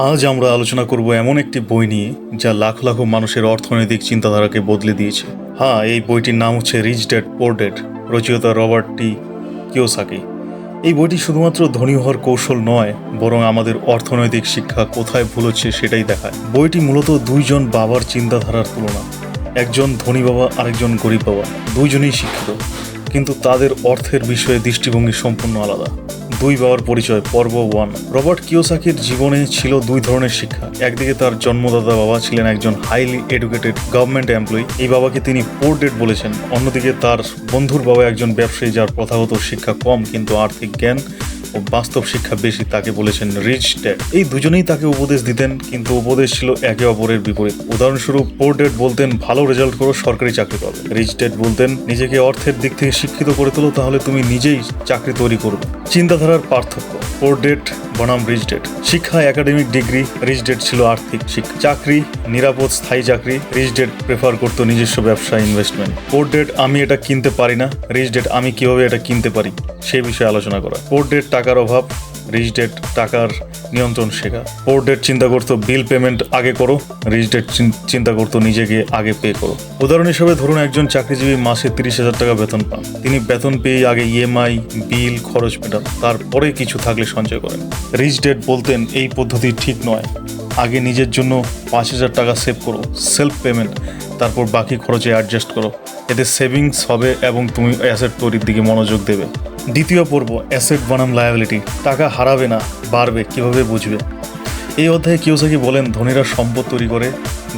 আজ আমরা আলোচনা করব এমন একটি বই নিয়ে যা লাখ লাখ মানুষের অর্থনৈতিক চিন্তাধারাকে বদলে দিয়েছে। হ্যাঁ এই বইটির নাম হচ্ছে রিচ ডেড পোর ডেড রচয়িতা রবার্ট টি কিওসাকি এই বইটি শুধুমাত্র ধনী হওয়ার কৌশল নয়, বরং আমাদের অর্থনৈতিক শিক্ষা কোথায় ভুল হচ্ছে সেটাই দেখায়। বইটি মূলত দুইজন বাবার চিন্তাধারার তুলনা, একজন ধনী বাবা, আরেকজন গরিব বাবা, দুইজনেই শিক্ষিত, কিন্তু তাদের অর্থের বিষয়ে দৃষ্টিভঙ্গি সম্পূর্ণ আলাদা। দুই বাবার পরিচয়, পর্ব ওয়ান। রবার্ট কিওসাকির জীবনে ছিল দুই ধরনের শিক্ষা। একদিকে তার জন্মদাতা বাবা ছিলেন একজন হাইলি এডুকেটেড গভর্নমেন্ট এমপ্লয়ি এই বাবাকে তিনি পোর ডেট বলেছেন। অন্যদিকে তার বন্ধুর বাবা একজন ব্যবসায়ী যার প্রথাগত শিক্ষা কম কিন্তু আর্থিক জ্ঞান ও বাস্তব শিক্ষা বেশি তাকে বলেছেন রিচ ড্যাড। এই দুজনেই তাকে উপদেশ দিতেন, কিন্তু উপদেশ ছিল একে অপরের বিপরীত। উদাহরণস্বরূপ পোর ডেড বলতেন, ভালো রেজাল্ট করো, সরকারি চাকরি পাবে। রিচ ড্যাড বলতেন, নিজেকে অর্থের দিক থেকে শিক্ষিত করে তোলো, তাহলে তুমি নিজেই চাকরি তৈরি করবে। চিন্তাধারার পার্থক্য পোর ডেড বনাম রিচ ডেড শিক্ষা, একাডেমিক ডিগ্রি রিচ ডেড ছিল আর্থিক শিক্ষা। চাকরি, নিরাপদ স্থায়ী চাকরি রিচ ডেড প্রেফার করতো নিজস্ব ব্যবসা ইনভেস্টমেন্ট পোর ডেড আমি এটা কিনতে পারি না রিচ ডেড আমি কীভাবে এটা কিনতে পারি সেই বিষয়ে আলোচনা করা। পোর ডেড টাকার অভাব রিচ ডেট টাকার নিয়ন্ত্রণ শেখা। পোর ডেট চিন্তা করতো বিল পেমেন্ট আগে করো রিচ ডেট চিন্তা করতো নিজেকে আগে পে করো। উদাহরণ হিসেবে ধরুন একজন চাকরিজীবী মাসে তিরিশ হাজার টাকা বেতন পান। তিনি বেতন পেয়ে আগে ইএমআই বিল খরচ মেটান। তারপরে কিছু থাকলে সঞ্চয় করেন। রিচ ডেট বলতেন, এই পদ্ধতি ঠিক নয়। আগে নিজের জন্য পাঁচ হাজার টাকা সেভ করো সেলফ পেমেন্ট তারপর বাকি খরচে অ্যাডজাস্ট করো। এতে সেভিংস হবে এবং তুমি অ্যাসেট তৈরির দিকে মনোযোগ দেবে। দ্বিতীয় পর্ব অ্যাসেট বনাম লায়াবিলিটি টাকা হারাবে না, বাড়বে, কীভাবে বুঝবে? এই অধ্যায়ে কিওসাকি বলেন, ধনীরা সম্পদ তৈরি করে,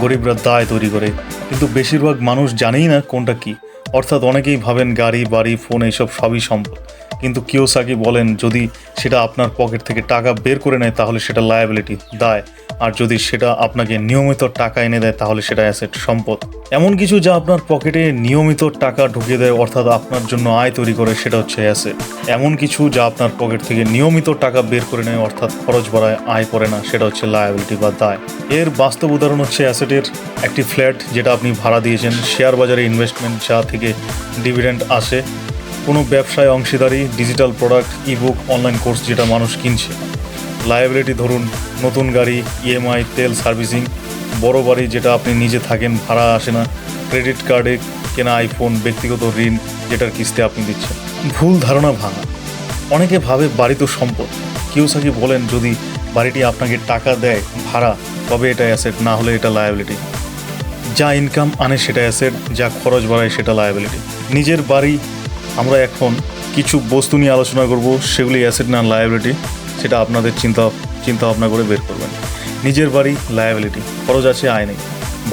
গরিবরা দায় তৈরি করে, কিন্তু বেশিরভাগ মানুষ জানেই না কোনটা কি। অর্থাৎ অনেকেই ভাবেন গাড়ি, বাড়ি ফোন এইসব সবই সম্পদ কিন্তু কেউ কিওসাকি বলেন, যদি সেটা আপনার পকেট থেকে টাকা বের করে নেয়, তাহলে সেটা লায়াবিলিটি দায়। আর যদি সেটা আপনাকে নিয়মিত টাকা এনে দেয়, তাহলে সেটা অ্যাসেট সম্পদ। এমন কিছু যা আপনার পকেটে নিয়মিত টাকা ঢুকিয়ে দেয়, অর্থাৎ আপনার জন্য আয় তৈরি করে, সেটা হচ্ছে অ্যাসেট এমন কিছু যা আপনার পকেট থেকে নিয়মিত টাকা বের করে নেয়, অর্থাৎ খরচ বাড়ায়, আয় করে না, সেটা হচ্ছে লায়াবিলিটি বা দায়। এর বাস্তব উদাহরণ হচ্ছে অ্যাসেটের একটি ফ্ল্যাট যেটা আপনি ভাড়া দিয়েছেন শেয়ার বাজারে ইনভেস্টমেন্ট যা থেকে ডিভিডেন্ড আসে। কোনো ব্যবসায় অংশীদারি, digital product ebook online course যেটা মানুষ কিনছে। লায়াবিলিটি ধরুন, নতুন গাড়ি ইএমআই তেল সার্ভিসিং বড় বাড়ি যেটা আপনি নিজে থাকেন, ভাড়া আসে না। ক্রেডিট কার্ডে কেনা আইফোন ব্যক্তিগত ঋণ যেটার কিস্তি আপনি দিচ্ছেন। ভুল ধারণা ভাঙা। অনেকে ভাবে বাড়ি তো সম্পদ। কিওসাকি বলেন, যদি বাড়িটি আপনাকে টাকা দেয়, ভাড়া, তবে এটা অ্যাসেট না হলে এটা লায়াবিলিটি যা ইনকাম আনে সেটা অ্যাসেট যা খরচ বাড়ায় সেটা লায়াবিলিটি নিজের বাড়ি আমরা এখন কিছু বস্তু নিয়ে আলোচনা করব, সেগুলি অ্যাসেট না লায়াবিলিটি সেটা আপনাদের চিন্তা চিন্তা ভাবনা করে বের করবেন। নিজের বাড়ি লায়াবিলিটি খরচ আছে, আয় নেই।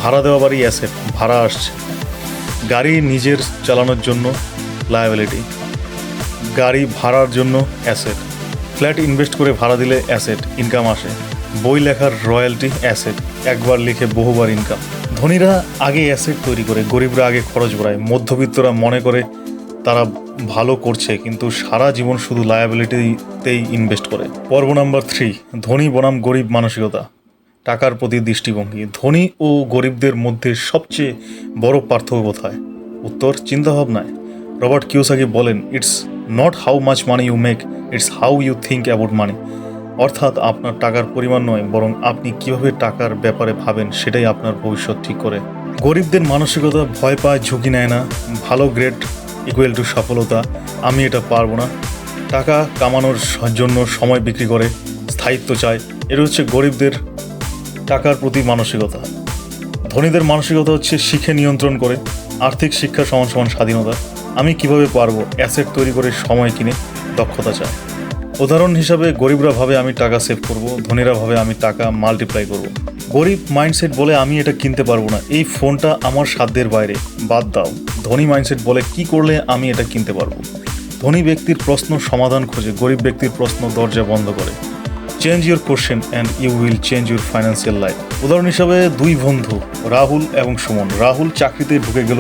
ভাড়া দেওয়া বাড়ি অ্যাসেট ভাড়া আসছে। গাড়ি নিজের চালানোর জন্য লায়াবিলিটি গাড়ি ভাড়ার জন্য অ্যাসেট ফ্ল্যাট ইনভেস্ট করে ভাড়া দিলে অ্যাসেট ইনকাম আসে। বই লেখার রয়্যালটি অ্যাসেট একবার লিখে বহুবার ইনকাম ধনীরা আগে অ্যাসেট তৈরি করে, গরিবরা আগে খরচ বাড়ায়। মধ্যবিত্তরা মনে করে তারা ভালো করছে, কিন্তু সারা জীবন শুধু লায়াবিলিটিতেই ইনভেস্ট করে। পর্ব নাম্বার থ্রি ধনী বনাম গরিব মানসিকতা। টাকার প্রতি দৃষ্টিভঙ্গি। ধনী ও গরিবদের মধ্যে সবচেয়ে বড় পার্থক্য কোথায়? উত্তর, চিন্তাভাবনায়। রবার্ট কিওসাকি বলেন it's not how much money you make it's how you think about money অর্থাৎ আপনার টাকার পরিমাণ নয়, বরং আপনি কীভাবে টাকার ব্যাপারে ভাবেন সেটাই আপনার ভবিষ্যৎ ঠিক করে। গরিবদের মানসিকতা ভয় পায়, ঝুঁকি নেয় না। ভালো গ্রেড ইকুয়াল টু সফলতা, আমি এটা পারব না। টাকা কামানোর জন্য সময় বিক্রি করে, স্থায়িত্ব চায়। এটা হচ্ছে গরিবদের টাকার প্রতি মানসিকতা। ধনীদের মানসিকতা হচ্ছে শিখে নিয়ন্ত্রণ করে, আর্থিক শিক্ষা সমান সমান স্বাধীনতা। আমি কীভাবে পারব? অ্যাসেট তৈরি করে সময় কিনে দক্ষতা চায়। উদাহরণ হিসাবে গরিবরা ভাবে আমি টাকা সেভ করব, ধনীরা ভাবে আমি টাকা মাল্টিপ্লাই করব। গরিব মাইন্ডসেট বলে আমি এটা কিনতে পারব না। এই ফোনটা আমার সাধ্যের বাইরে, বাদ দাও। ধনী মাইন্ডসেট বলে কি করলে আমি এটা কিনতে পারব? ধনী ব্যক্তির প্রশ্ন সমাধান খোঁজে, গরিব ব্যক্তির প্রশ্ন দরজা বন্ধ করে। Change your question and you will change your financial life উদাহরণ হিসাবে দুই বন্ধু, রাহুল এবং সুমন। রাহুল চাকরিতে ঢুকে গেল,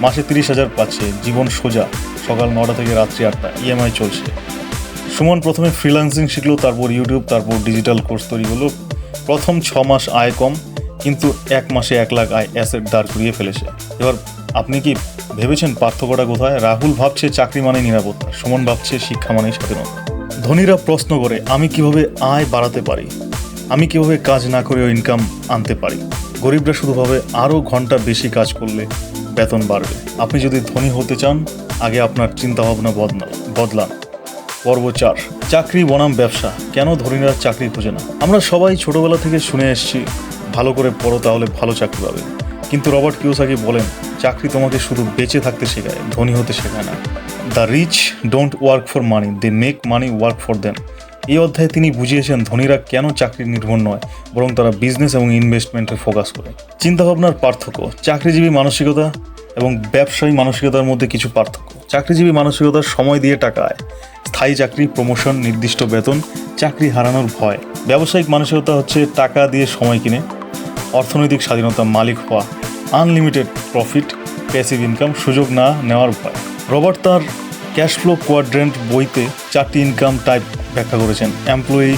মাসে তিরিশ হাজার পাচ্ছে, জীবন সোজা। সকাল নটা থেকে রাত্রি আটটা ইএমআই চলছে। সুমন প্রথমে ফ্রিল্যান্সিং শিখলো, তারপর ইউটিউব তারপর ডিজিটাল কোর্স তৈরি হলো। প্রথম ছ মাস আয় কম, কিন্তু এক মাসে এক লাখ আয় অ্যাসেট দাঁড় করিয়ে ফেলেছে। এবার আপনি কি ভেবেছেন পার্থক্যটা কোথায়? রাহুল ভাবছে চাকরি মানে নিরাপত্তা, সুমন ভাবছে শিক্ষা মানে স্বাধীনতা। ধনীরা প্রশ্ন করে, আমি কীভাবে আয় বাড়াতে পারি? আমি কীভাবে কাজ না করেও ইনকাম আনতে পারি? গরিবরা শুধু ভাবে, আরও ঘণ্টা বেশি কাজ করলে বেতন বাড়বে। আপনি যদি ধনী হতে চান, আগে আপনার চিন্তাভাবনা বদলা বদলান। পর্ব চার চাকরি বনাম ব্যবসা, কেন ধনীরা চাকরি খোঁজে না? আমরা সবাই ছোটবেলা থেকে শুনে এসেছি, ভালো করে পড়ো তাহলে ভালো চাকরি পাবে। কিন্তু রবার্ট কিওসাকি বলেন, চাকরি তোমাকে শুধু বেঁচে থাকতে শেখায়, ধনী হতে শেখায় না। The rich don't work for money they make money work for them এই অধ্যায়ে তিনি বুঝিয়েছেন, ধনীরা কেন চাকরি নির্ভর নয়, বরং তারা বিজনেস এবং ইনভেস্টমেন্টে ফোকাস করে। চিন্তাভাবনার পার্থক্য, চাকরিজীবী মানসিকতা এবং ব্যবসায়ী মানসিকতার মধ্যে কিছু পার্থক্য। চাকরিজীবী মানসিকতার সময় দিয়ে টাকা আয়, স্থায়ী চাকরি প্রমোশন নির্দিষ্ট বেতন, চাকরি হারানোর ভয়। ব্যবসায়িক মানসিকতা হচ্ছে টাকা দিয়ে সময় কিনে, অর্থনৈতিক স্বাধীনতা মালিক হওয়া আনলিমিটেড প্রফিট প্যাসিভ ইনকাম সুযোগ না নেওয়ার ভয়। রবার্ট তার ক্যাশ ফ্লো কোয়াড্রেন্ট বইতে চারটি ইনকাম টাইপ ব্যাখ্যা করেছেন। এমপ্লয়ি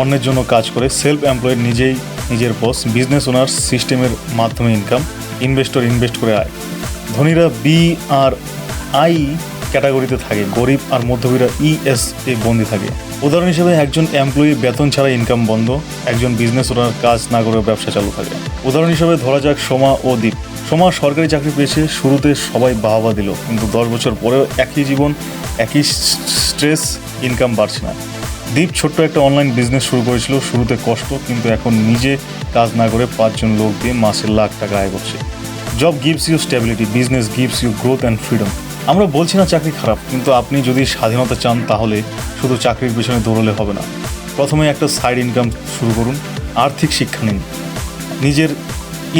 অন্যের জন্য কাজ করে সেলফ এমপ্লয়েড নিজেই নিজের বস বিজনেস ওনার সিস্টেমের মাধ্যমে ইনকাম ইনভেস্টর ইনভেস্ট করে আয়। ধনীরা বি আর আই ক্যাটাগরিতে থাকে, গরিব আর মধ্যবিরা ইএস এ বন্দি থাকে। উদাহরণ হিসেবে একজন এমপ্লয়ি বেতন ছাড়া ইনকাম বন্ধ, একজন বিজনেস ওনার কাজ না করে ব্যবসা চালু থাকে। উদাহরণ হিসেবে ধরা যাক সোমা ও দীপ। সোমা সরকারি চাকরি পেয়েছে, শুরুতে সবাই বাহবা দিল, কিন্তু দশ বছর পরেও একই জীবন, একই স্ট্রেস ইনকাম বাড়ছে না। দীপ ছোট্ট একটা অনলাইন বিজনেস শুরু করেছিল, শুরুতে কষ্ট, কিন্তু এখন নিজে কাজ না করে পাঁচজন লোক দিয়ে মাসে লাখ টাকা আয় করছে। Job gives you stability business gives you growth and freedom আমরা বলছি না চাকরি খারাপ, কিন্তু আপনি যদি স্বাধীনতা চান তাহলে শুধু চাকরির পেছনে দৌড়লে হবে না। প্রথমে একটা সাইড ইনকাম শুরু করুন, আর্থিক শিক্ষা নিন। নিজের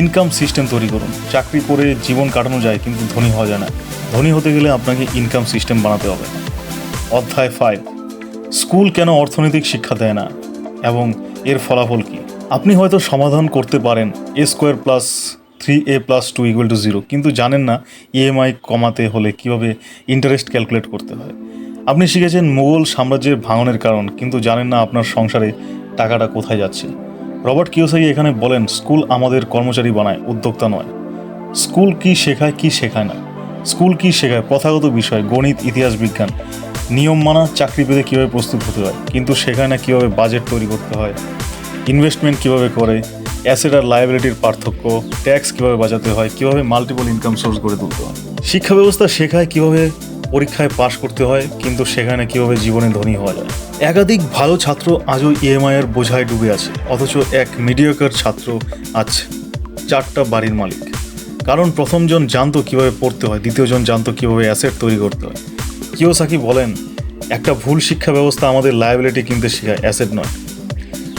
ইনকাম সিস্টেম তৈরি করুন। চাকরি করে জীবন কাটানো যায়, কিন্তু ধনী হওয়া যায় না। ধনী হতে গেলে আপনাকে ইনকাম সিস্টেম বানাতে হবে। অধ্যায় ফাইভ স্কুল কেন অর্থনৈতিক শিক্ষা দেয় না? এবং এর ফলাফল কি? আপনি হয়তো সমাধান করতে পারেন a square plus three a plus two equal to zero কিন্তু জানেন না ইএমআই কমাতে হলে কীভাবে ইন্টারেস্ট ক্যালকুলেট করতে হয়। আপনি শিখেছেন মুঘল সাম্রাজ্যের ভাঙনের কারণ, কিন্তু জানেন না আপনার সংসারে টাকাটা কোথায় যাচ্ছে। রবার্ট কিওসাকি এখানে বলেন, স্কুল আমাদের কর্মচারী বানায়, উদ্যোক্তা নয়। স্কুল কি শেখায় কি শেখায় না? স্কুল কি শেখায়? প্রথাগত বিষয়, গণিত, ইতিহাস, বিজ্ঞান। নিয়ম মানা চাকরি পেতে কীভাবে প্রস্তুত হতে হয়? কিন্তু শেখায় না কীভাবে বাজেট তৈরি করতে হয়? ইনভেস্টমেন্ট কীভাবে করে? অ্যাসেট আর লায়াবিলিটির পার্থক্য ট্যাক্স কীভাবে বাঁচাতে হয়, কীভাবে মাল্টিপল ইনকাম সোর্স গড়ে তুলতে হয়। শিক্ষা ব্যবস্থা শেখায় কীভাবে পরীক্ষায় পাশ করতে হয়, কিন্তু সেখানে কীভাবে জীবনে ধনী হওয়া যায়। একাধিক ভালো ছাত্র আজও ইএমআই এর বোঝায় ডুবে আছে, অথচ এক মিডিয়াকার ছাত্র আজ চারটা বাড়ির মালিক। কারণ প্রথমজন জানতো কীভাবে পড়তে হয় দ্বিতীয়জন জানতো কীভাবে অ্যাসেট তৈরি করতে হয়। কিওসাকি বলেন, একটা ভুল শিক্ষা ব্যবস্থা আমাদের লায়াবিলিটি কিনতে শেখায় অ্যাসেট নয়।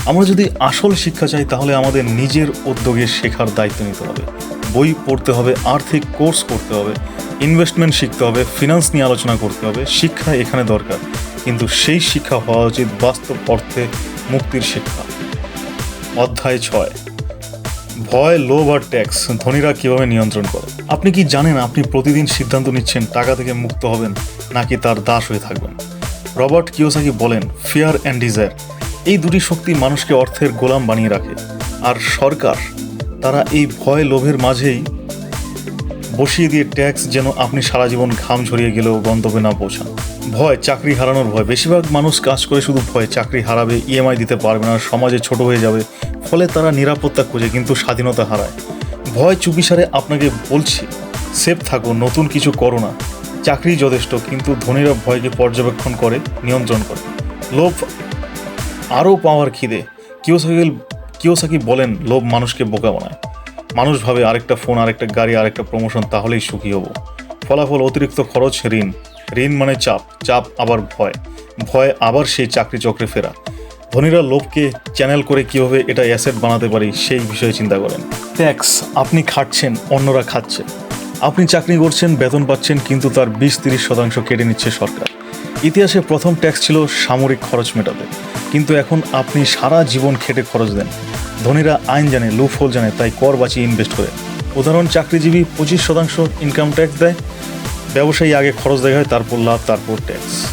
আমরা যদি আসল শিক্ষা চাই, তাহলে আমাদের নিজের উদ্যোগে শেখার দায়িত্ব নিতে হবে। বই পড়তে হবে, আর্থিক কোর্স করতে হবে, ইনভেস্টমেন্ট শিখতে হবে, ফিনান্স নিয়ে আলোচনা করতে হবে, শিক্ষা এখানে দরকার। কিন্তু সেই শিক্ষা হওয়া উচিত বাস্তব অর্থে মুক্তির শিক্ষা। অধ্যায় ছয়। ভয়, লোভ আর ট্যাক্স, ধনীরা কীভাবে নিয়ন্ত্রণ করে? আপনি কি জানেন আপনি প্রতিদিন সিদ্ধান্ত নিচ্ছেন টাকা থেকে মুক্ত হবেন, নাকি তার দাস হয়ে থাকবেন? রবার্ট কিওসাকি বলেন, ফিয়ার অ্যান্ড ডিজায়ার এই দুটি শক্তি মানুষকে অর্থের গোলাম বানিয়ে রাখে। আর সরকার, তারা এই ভয় লোভের মাঝেই বসিয়ে দিয়ে ট্যাক্স যেন আপনি সারা জীবন ঘাম ঝরিয়ে গেলেও গন্তব্যে না পৌঁছান। ভয় চাকরি হারানোর ভয়। বেশিরভাগ মানুষ কাজ করে শুধু ভয় চাকরি হারাবে ইএমআই দিতে পারবে না, সমাজে ছোট হয়ে যাবে, ফলে তারা নিরাপত্তা খোঁজে কিন্তু স্বাধীনতা হারায়। ভয় চুপিসারে আপনাকে বলছি, সেফ থাকো, নতুন কিছু করো না। চাকরি যথেষ্ট, কিন্তু ধনীরা ভয়কে পর্যবেক্ষণ করে, নিয়ন্ত্রণ করে। লোভ আরও পাওয়ার খিদে। কিওসাকি কিওসাকি বলেন, লোভ মানুষকে বোকা বানায়। মানুষ ভাবে আরেকটা ফোন, আরেকটা গাড়ি, আরেকটা প্রমোশন তাহলেই সুখী হব। ফলাফল অতিরিক্ত খরচ, ঋণ। ঋণ মানে চাপ। চাপ আবার ভয়। ভয় আবার সেই চাকরি চক্রে ফেরা। ধনীরা লোভকে চ্যানেল করে কীভাবে এটা অ্যাসেট বানাতে পারি, সেই বিষয়ে চিন্তা করেন। ট্যাক্স আপনি খাটছেন, অন্যরা খাচ্ছে। আপনি চাকরি করছেন, বেতন পাচ্ছেন, কিন্তু তার বিশ তিরিশ শতাংশ কেটে নিচ্ছে সরকার। ইতিহাসে প্রথম ট্যাক্স ছিল সামরিক খরচ মেটাতে। কিন্তু এখন আপনি সারা জীবন খেটে খরচ দেন। ধনীরা আইন জানে লুপ হোল জানে, তাই কর বাঁচিয়ে ইনভেস্ট করে। উদাহরণ, চাকরিজীবী পঁচিশ শতাংশ ইনকাম ট্যাক্স দেয়। ব্যবসায়ী আগে খরচ দেখা হয় তারপর লাভ, তারপর ট্যাক্স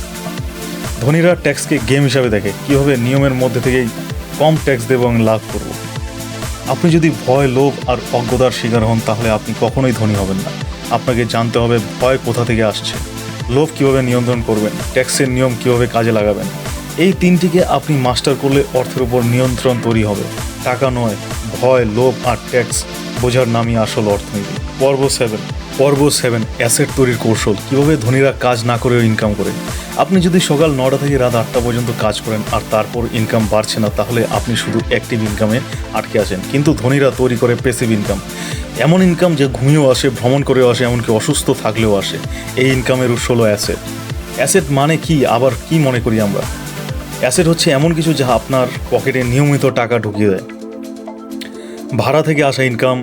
ধনীরা ট্যাক্সকে গেম হিসাবে দেখে, কীভাবে নিয়মের মধ্যে থেকেই কম ট্যাক্স দেব এবং লাভ করব। আপনি যদি ভয়, লোভ আর অজ্ঞতার শিকার হন, তাহলে আপনি কখনোই ধনী হবেন না। আপনাকে জানতে হবে ভয় কোথা থেকে আসছে। লোভ কীভাবে নিয়ন্ত্রণ করবেন? ট্যাক্সের নিয়ম কীভাবে কাজে লাগাবেন? এই তিনটিকে আপনি মাস্টার করলে অর্থের উপর নিয়ন্ত্রণ তৈরি হবে। টাকা নয়, ভয়, লোভ আর ট্যাক্স বোঝার নামই আসল অর্থনীতি। পর্ব সেভেন পর্ব সেভেন অ্যাসেট তৈরির কৌশল। কীভাবে ধনীরা কাজ না করেও ইনকাম করে? আপনি যদি সকাল নটা থেকে রাত আটটা পর্যন্ত কাজ করেন আর তারপর ইনকাম বাড়ছে না, তাহলে আপনি শুধু অ্যাক্টিভ ইনকামে আটকে আছেন। কিন্তু ধনীরা তৈরি করে পেসিভ ইনকাম এমন ইনকাম যে ঘুমিয়েও আসে, ভ্রমণ করেও আসে, এমনকি অসুস্থ থাকলেও আসে। এই ইনকামের উৎস হলো অ্যাসেট অ্যাসেট মানে কি? আবার কি মনে করি আমরা? অ্যাসেট হচ্ছে এমন কিছু যা আপনার পকেটে নিয়মিত টাকা ঢুকিয়ে দেয়। ভাড়া থেকে আসা income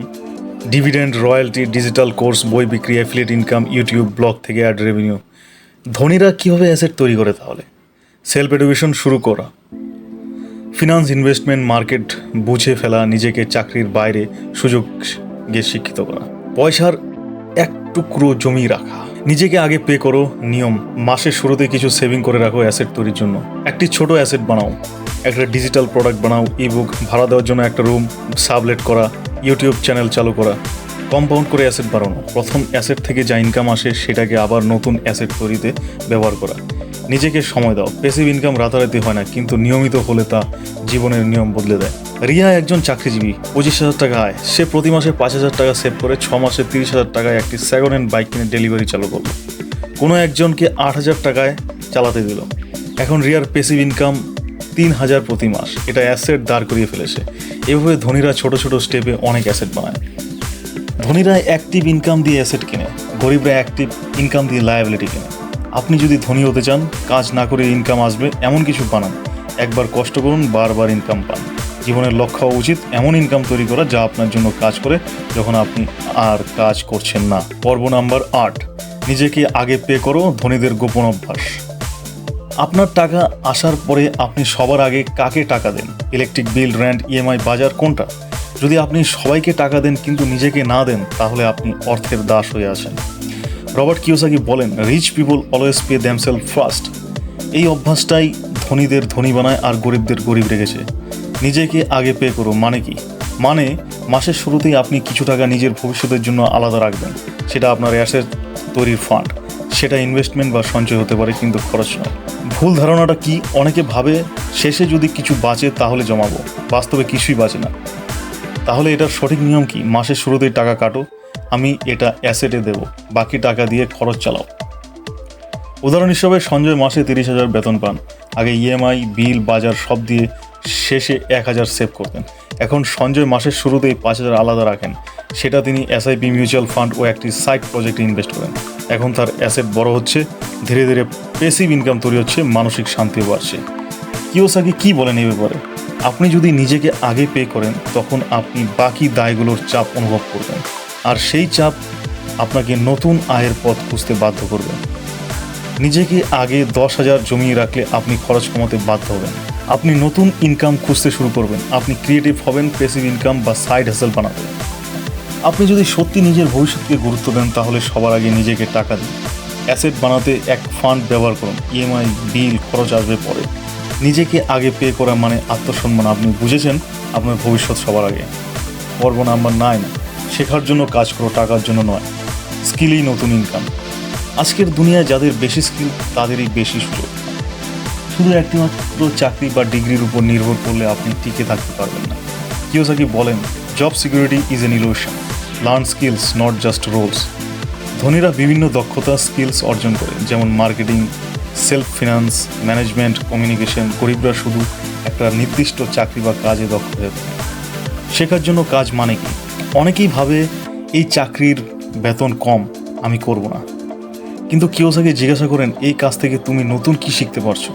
dividend royalty digital course বই বিক্রি অ্যাফিলিয়েট ইনকাম ইউটিউব ব্লগ থেকে অ্যাড রেভিনিউ ধনীরা কীভাবে অ্যাসেট তৈরি করে তাহলে? সেলফ এডুকেশন শুরু করা। ফিনান্স ইনভেস্টমেন্ট মার্কেট বুঝে ফেলা, নিজেকে চাকরির বাইরে সুযোগে শিক্ষিত করা। পয়সার এক টুকরো জমি রাখা। নিজেকে আগে পে করো, নিয়ম। মাসের শুরুতে কিছু সেভিং করে রাখো অ্যাসেট তৈরির জন্য। একটি ছোট অ্যাসেট বানাও। একটা ডিজিটাল প্রোডাক্ট বানাও ইবুক ভাড়া দেওয়ার জন্য একটা রুম সাবলেট করা ইউটিউব চ্যানেল চালু করা। কম্পাউন্ড করে অ্যাসেট বাড়ানো। প্রথম অ্যাসেট থেকে যা ইনকাম আসে, সেটাকে আবার নতুন অ্যাসেট তৈরিতে ব্যবহার করা। নিজেকে সময় দাও। পেসিভ ইনকাম রাতারাতি হয় না, কিন্তু নিয়মিত হলে তা জীবনের নিয়ম বদলে দেয়। রিয়া একজন চাকরিজীবী। পঁচিশ হাজার টাকা আয়। সে প্রতি মাসে পাঁচ হাজার টাকা সেভ করে ছ মাসে তিরিশ হাজার টাকায় একটি সেকেন্ড হ্যান্ড বাইক কিনে ডেলিভারি চালু করল। কোনো একজনকে আট হাজার টাকায় চালাতে দিল। এখন রিয়ার পেসিভ ইনকাম তিন হাজার প্রতি মাস। এটা অ্যাসেট দাঁড় করিয়ে ফেলেছে। এভাবে ধনীরা ছোট ছোট স্টেপে অনেক অ্যাসেট বানায়। ধনীরা অ্যাক্টিভ ইনকাম দিয়ে অ্যাসেট কেনে, গরিবরা অ্যাক্টিভ ইনকাম দিয়ে লায়াবিলিটি কেনে। আপনি যদি ধনী হতে চান, কাজ না করে ইনকাম আসবে, এমন কিছু বানান। একবার কষ্ট করুন, বারবার ইনকাম পান। জীবনের লক্ষ্য উচিত এমন ইনকাম তৈরি করা যা আপনার জন্য কাজ করে, যখন আপনি আর কাজ করছেন না। পর্ব নাম্বার আট, নিজেকে আগে পে করো ধনীদের গোপন অভ্যাস। আপনার টাকা আসার পরে আপনি সবার আগে কাকে টাকা দেন? ইলেকট্রিক বিল রেন্ট ইএমআই বাজার কোনটা? যদি আপনি সবাইকে টাকা দেন কিন্তু নিজেকে না দেন, তাহলে আপনি অর্থের দাস হয়ে আছেন রবার্ট কিওসাকি বলেন rich people always pay themselves first এই অভ্যাসটাই ধনীদের ধনী বানায় আর গরিবদের গরিব রেখেছে। নিজেকে আগে পে করো মানে কি? মানে মাসের শুরুতেই আপনি কিছু টাকা নিজের ভবিষ্যতের জন্য আলাদা রাখবেন। সেটা আপনার অ্যাসেট তৈরির ফান্ড সেটা ইনভেস্টমেন্ট বা সঞ্চয় হতে পারে, কিন্তু খরচ নয়। ভুল ধারণাটা কি? অনেকে ভাবে, শেষে যদি কিছু বাঁচে তাহলে জমাবো। বাস্তবে কিছুই বাঁচে না। তাহলে এটার সঠিক নিয়ম কি? মাসের শুরুতেই টাকা কাটো, আমি এটা অ্যাসেটে দেব, বাকি টাকা দিয়ে খরচ চালাও। উদাহরণ হিসেবে সঞ্জয় মাসে তিরিশ হাজার বেতন পান। আগে ইএমআই বিল, বাজার সব দিয়ে শেষে এক হাজার সেভ করতেন। এখন সঞ্জয় মাসের শুরুতেই পাঁচ হাজার আলাদা রাখেন। সেটা তিনি এসআইপি মিউচুয়াল ফান্ড ও একটি সাইট প্রজেক্টে ইনভেস্ট করেন। এখন তার অ্যাসেট বড় হচ্ছে, ধীরে ধীরে পেসিভ ইনকাম তৈরি হচ্ছে, মানসিক শান্তিও বাড়ছে। কিওসাকি কি বলেন এই ব্যাপারে? আপনি যদি নিজেকে আগে পে করেন, তখন আপনি বাকি দায়গুলোর চাপ অনুভব করবেন। আর সেই চাপ আপনাকে নতুন আয়ের পথ খুঁজতে বাধ্য করবে। নিজেকে আগে দশ হাজার জমিয়ে রাখলে আপনি খরচ কমাতে বাধ্য হবেন। আপনি নতুন ইনকাম খুঁজতে শুরু করবেন। আপনি ক্রিয়েটিভ হবেন পেসিভ ইনকাম বা সাইড হাসেল বানাবেন। আপনি যদি সত্যি নিজের ভবিষ্যৎকে গুরুত্ব দেন, তাহলে সবার আগে নিজেকে টাকা দিন। অ্যাসেট বানাতে এক ফান্ড ব্যবহার করুন। ইএমআই বিল খরচ আসবে পরে। নিজেকে আগে পে করা মানে আত্মসম্মান। আপনি বুঝেছেন আপনার ভবিষ্যৎ সবার আগে। পর্ব নাম্বার নাইন শেখার জন্য কাজ করো, টাকার জন্য নয়। স্কিলই নতুন ইনকাম আজকের দুনিয়ায় যাদের বেশি স্কিল তাদেরই বেশি সুযোগ। শুধু একটিমাত্র চাকরি বা ডিগ্রির উপর নির্ভর করলে আপনি টিকে থাকতে পারবেন না। কিওসাকি বলেন job security is an illusion learn skills not just roles ধনীরা বিভিন্ন দক্ষতা স্কিলস অর্জন করে, যেমন marketing self finance management communication গরিবরা শুধু একটা নির্দিষ্ট চাকরি বা কাজে দক্ষ হয়ে থাকে শেখার জন্য কাজ মানে কি? অনেকেই ভাবে এই চাকরির বেতন কম, আমি করব না। কিন্তু কেউ কিওসাকে জিজ্ঞাসা করেন, এই কাজ থেকে তুমি নতুন কি শিখতে পারছ?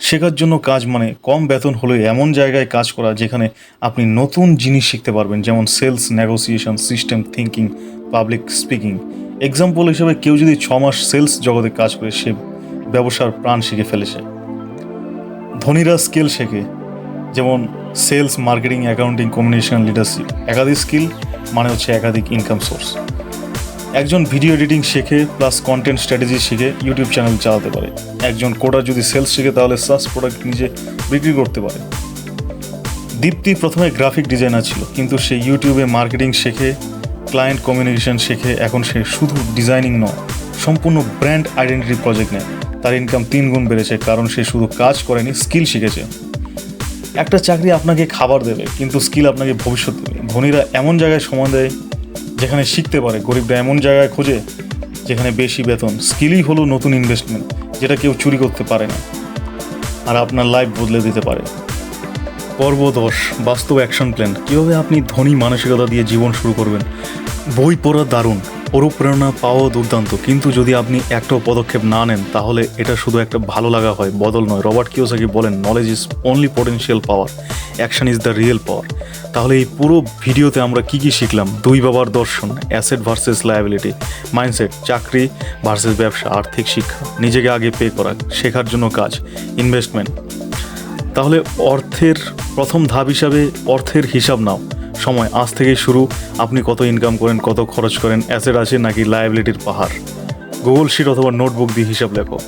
শেখার জন্য কাজ মানে কম বেতন হলে এমন জায়গায় কাজ করা যেখানে আপনি নতুন জিনিস শিখতে পারবেন, যেমন sales negotiation, system thinking public speaking. Example হিসেবে কেউ যদি ছ মাস সেলস জগতে কাজ করে, সে ব্যবসার প্রাণ শিখে ফেলেছে। ধনীরা স্কিল শেখে, যেমন sales, marketing, accounting, communication, leadership. একাধিক স্কিল মানে হচ্ছে একাধিক ইনকাম সোর্স। একজন ভিডিও এডিটিং শেখে, প্লাস কন্টেন্ট স্ট্র্যাটেজি শিখে ইউটিউব চ্যানেল চালাতে পারে। একজন কোডার যদি সেলস শিখে, তাহলে সাস প্রোডাক্ট নিজে বিক্রি করতে পারে। দীপ্তি প্রথমে গ্রাফিক ডিজাইনার ছিল, কিন্তু সে ইউটিউবে মার্কেটিং শেখে ক্লায়েন্ট কমিউনিকেশন শেখে, এখন সে শুধু ডিজাইনিং নয়, সম্পূর্ণ ব্র্যান্ড আইডেন্টিটি প্রজেক্ট নেয়। তার ইনকাম তিন গুণ বেড়েছে, কারণ সে শুধু কাজ করেনি স্কিল শিখেছে। একটা চাকরি আপনাকে খাবার দেবে, কিন্তু স্কিল আপনাকে ভবিষ্যৎ দেবে। ধনীরা এমন জায়গায় সময় দেয় যেখানে শিখতে পারে, গরিবরা এমন জায়গায় খোঁজে যেখানে বেশি বেতন। স্কিলই হলো নতুন ইনভেস্টমেন্ট যেটা কেউ চুরি করতে পারে না, আর আপনার লাইফ বদলে দিতে পারে। পর্ব দশ বাস্তব অ্যাকশন প্ল্যান কীভাবে আপনি ধনী মানসিকতা দিয়ে জীবন শুরু করবেন? বই পড়া দারুণ। অনুপ্রেরণা পাওয়া দুর্দান্ত। কিন্তু যদি আপনি একটাও পদক্ষেপ না নেন, তাহলে এটা শুধু একটা ভালো লাগা হয়, বদল নয়। রবার্ট কিওসাকি বলেন knowledge is only potential power action is the real power তাহলে এই পুরো ভিডিওতে আমরা কি কি শিখলাম? দুই বাবার দর্শন অ্যাসেট ভার্সেস লায়াবিলিটি মাইন্ডসেট চাকরি ভার্সেস ব্যবসা, আর্থিক শিক্ষা, নিজেকে আগে পে করা, শেখার জন্য কাজ ইনভেস্টমেন্ট তাহলে অর্থের প্রথম ধাপ হিসাবে অর্থের হিসাব নাও। সময় আজ থেকেই শুরু। আপনি কত ইনকাম করেন, কত খরচ করেন অ্যাসেট আছে নাকি লায়াবিলিটির পাহাড়? গুগল শিট অথবা নোটবুক দিয়ে হিসাব লেখো।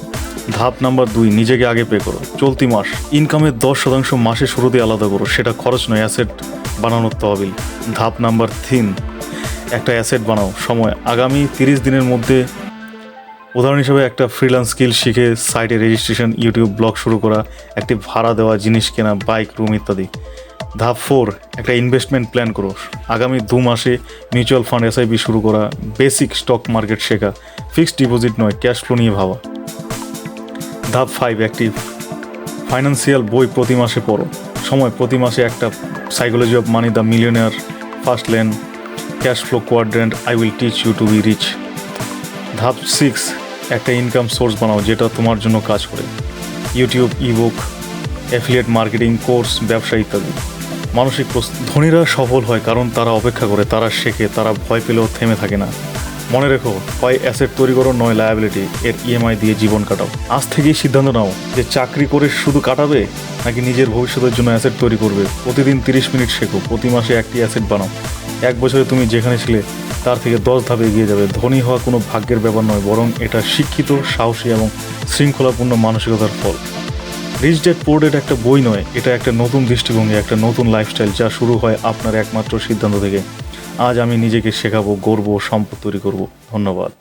ধাপ নাম্বার দুই, নিজেকে আগে পে করো। চলতি মাস ইনকামের দশ শতাংশ মাসে শুরুতে আলাদা করো। সেটা খরচ নয় অ্যাসেট বানানোর তহবিল। ধাপ নাম্বার তিন, একটা অ্যাসেট বানাও। সময়, আগামী তিরিশ দিনের মধ্যে উদাহরণ হিসেবে একটা ফ্রিল্যান্স স্কিল শিখে সাইটে রেজিস্ট্রেশন ইউটিউব ব্লগ শুরু করা, একটি ভাড়া দেওয়া, জিনিস কেনা বাইক রুম ইত্যাদি। ধাপ ফোর, একটা ইনভেস্টমেন্ট প্ল্যান করো। আগামী দু মাসে মিউচুয়াল ফান্ড এসআইপি শুরু করা বেসিক স্টক মার্কেট শেখা ফিক্সড ডিপোজিট নয় ক্যাশ ফ্লো নিয়ে ভাবা। ধাপ ফাইভ অ্যাক্টিভ ফাইন্যান্সিয়াল বই প্রতি মাসে পড়ো। সময়, প্রতি মাসে একটা psychology of money the millionaire fast lane cash flow quadrant I will teach you to be rich ধাপ সিক্স একটা ইনকাম সোর্স বানাও, যেটা তোমার জন্য কাজ করে। YouTube ebook affiliate marketing course ব্যবসা ইত্যাদি। মানসিক ধনীরা সফল হয় কারণ তারা অপেক্ষা করে, তারা শেখে, তারা ভয় পেলেও থেমে থাকে না। মনে রেখো হয় অ্যাসেট তৈরি করো, নয় লায়াবিলিটি এর ইএমআই দিয়ে জীবন কাটাও। আজ থেকেই সিদ্ধান্ত নাও যে চাকরি করে শুধু কাটাবে নাকি নিজের ভবিষ্যতের জন্য অ্যাসেট তৈরি করবে। প্রতিদিন তিরিশ মিনিট শেখো, প্রতি মাসে একটি অ্যাসেট বানাও। এক বছরে তুমি যেখানে ছিলে, তার থেকে দশ ধাপে এগিয়ে যাবে। ধনী হওয়া কোনো ভাগ্যের ব্যাপার নয়, বরং এটা শিক্ষিত, সাহসী এবং শৃঙ্খলাপূর্ণ মানসিকতার ফল। রিচ ডেট পোর্ডের একটা বই নয়, এটা একটা নতুন দৃষ্টিভঙ্গি, একটা নতুন লাইফস্টাইল যা শুরু হয় আপনার একমাত্র সিদ্ধান্ত থেকে। আজ আমি নিজেকে শেখাবো, গর্ব সম্পদ তৈরি করব। ধন্যবাদ।